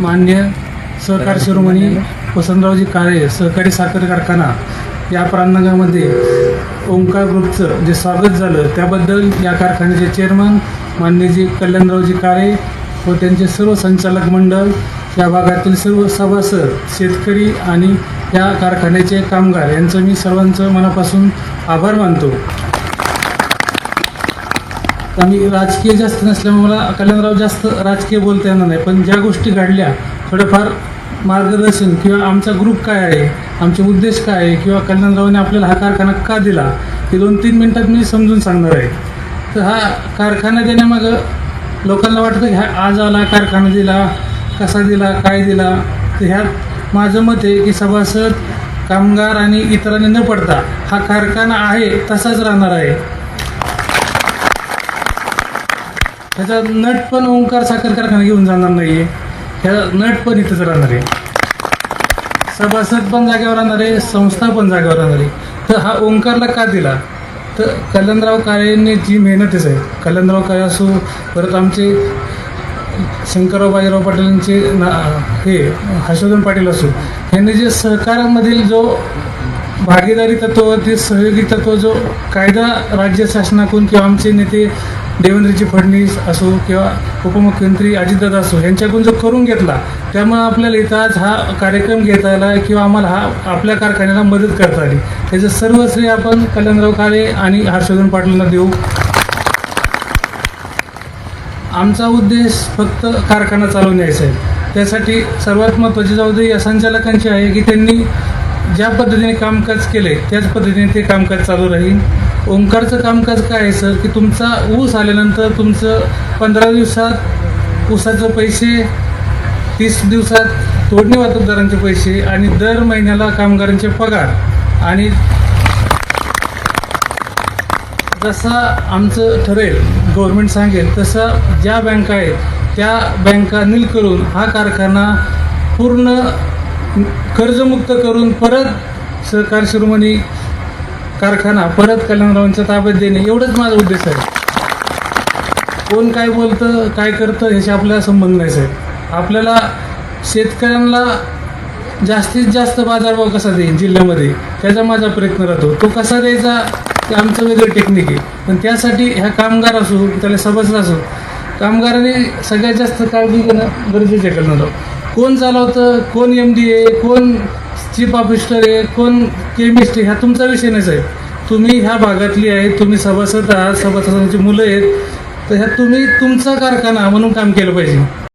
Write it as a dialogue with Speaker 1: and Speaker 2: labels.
Speaker 1: मान्य सहकार शिरोमणी वसंतरावजी काळे सहकारी साखर कारखाना या प्रांगणामध्ये ओंकार ग्रुपचं जे स्वागत झालं त्याबद्दल या कारखान्याचे चेअरमन मान्यजी कल्याणरावजी काळे व त्यांचे सर्व संचालक मंडळ या भागातील सर्व सभासद शेतकरी आणि या कारखान्याचे कामगार यांचं मी सर्वांचं मनापासून आभार मानतो. आम्ही राजकीय जास्त नसल्यामुळे मला कल्याणराव जास्त राजकीय बोलता येणार नाही. पण ज्या गोष्टी घडल्या थोडंफार मार्गदर्शन किंवा आमचा ग्रुप काय आहे आमचे उद्देश काय आहे किंवा कल्याणरावने आपल्याला हा कारखाना का दिला हे दोन तीन मिनिटात मी समजून सांगणार आहे. तर हा कारखाना देण्यामागं लोकांना वाटतं की हा आज आला कारखाना दिला कसा दिला काय दिला? तर ह्यात माझं मत आहे की सभासद कामगार आणि इतरांनी न पडता हा कारखाना आहे तसाच राहणार आहे. ह्याचा नट पण ओंकार साखर कारखाना घेऊन जाणार नाहीये. ह्याचा नट पण इथंच राहणार आहे. सभासद पण जागेवर राहणार आहे संस्था पण जागेवर राहणार आहे. तर हा ओंकारला का दिला? तर कल्याणराव काळेंनी जी मेहनतच आहे. कल्याणराव काळे असो परत आमचे शंकरराव बाजीराव पाटीलांचे ना हे हर्षवर्धन पाटील असो यांनी जे सहकारामधील जो भागीदारी तत्व ते सहयोगी तत्व जो कायदा राज्य शासनाकडून किंवा आमचे नेते देवेंद्रजी फडणवीस असो किंवा उपमुख्यमंत्री अजितदादा असो यांच्याकडून जो करून घेतला त्यामुळे आपल्याला इथं आज हा कार्यक्रम घेता आला किंवा आम्हाला हा आपल्या कारखान्याला मदत करता आली. त्याचं सर्व श्रेय आपण कल्याणराव काळे आणि हर्षवर्धन पाटलांना देऊ. आमचा उद्देश फक्त कारखाना चालवून यायचा आहे. त्यासाठी सर्वात महत्त्वाची जबाबदारी या संचालकांची आहे की त्यांनी ज्या पद्धतीने कामकाज केले त्याच पद्धतीने ते कामकाज चालू राहील. ओंकारचं कामकाज काय आहे सर? की तुमचा ऊस आल्यानंतर तुमचं पंधरा दिवसात ऊसाचं पैसे तीस दिवसात तोडणी वाहतूकदारांचे पैसे आणि दर महिन्याला कामगारांचे पगार. आणि जसा आमचं ठरेल गव्हर्नमेंट सांगेल तसं ज्या बँका आहेत त्या बँका नील करून हा कारखाना पूर्ण कर्जमुक्त करून परत सहकार शिरोमणी कारखाना परत कल्याणरावांच्या ताब्यात देणे एवढंच माझा उद्देश आहे. कोण काय बोलतं काय करतं ह्याशी आपल्याला संबंध नाही साहेब. आपल्याला शेतकऱ्यांना जास्तीत जास्त बाजारभाव कसा देईल जिल्ह्यामध्ये त्याचा माझा प्रयत्न राहतो. तो कसा द्यायचा ते आमचं वेगळं टेक्निक आहे. पण त्यासाठी ह्या कामगार असो त्याला समजला असो कामगाराने सगळ्यात जास्त काळजी घेणं गरजेचं आहे आहोत कोण चालवतं कोण एम डी आहे कोण चीफ ऑफिसर आहे कोण केमिस्ट ह्या तुमचा विषय नाही साहेब. तुम्ही ह्या भागातली आहे तुम्ही सभासद आहात सभासदांची मुलं आहेत. तर ह्या तुम्ही तुमचा कारखाना म्हणून काम केलं पाहिजे.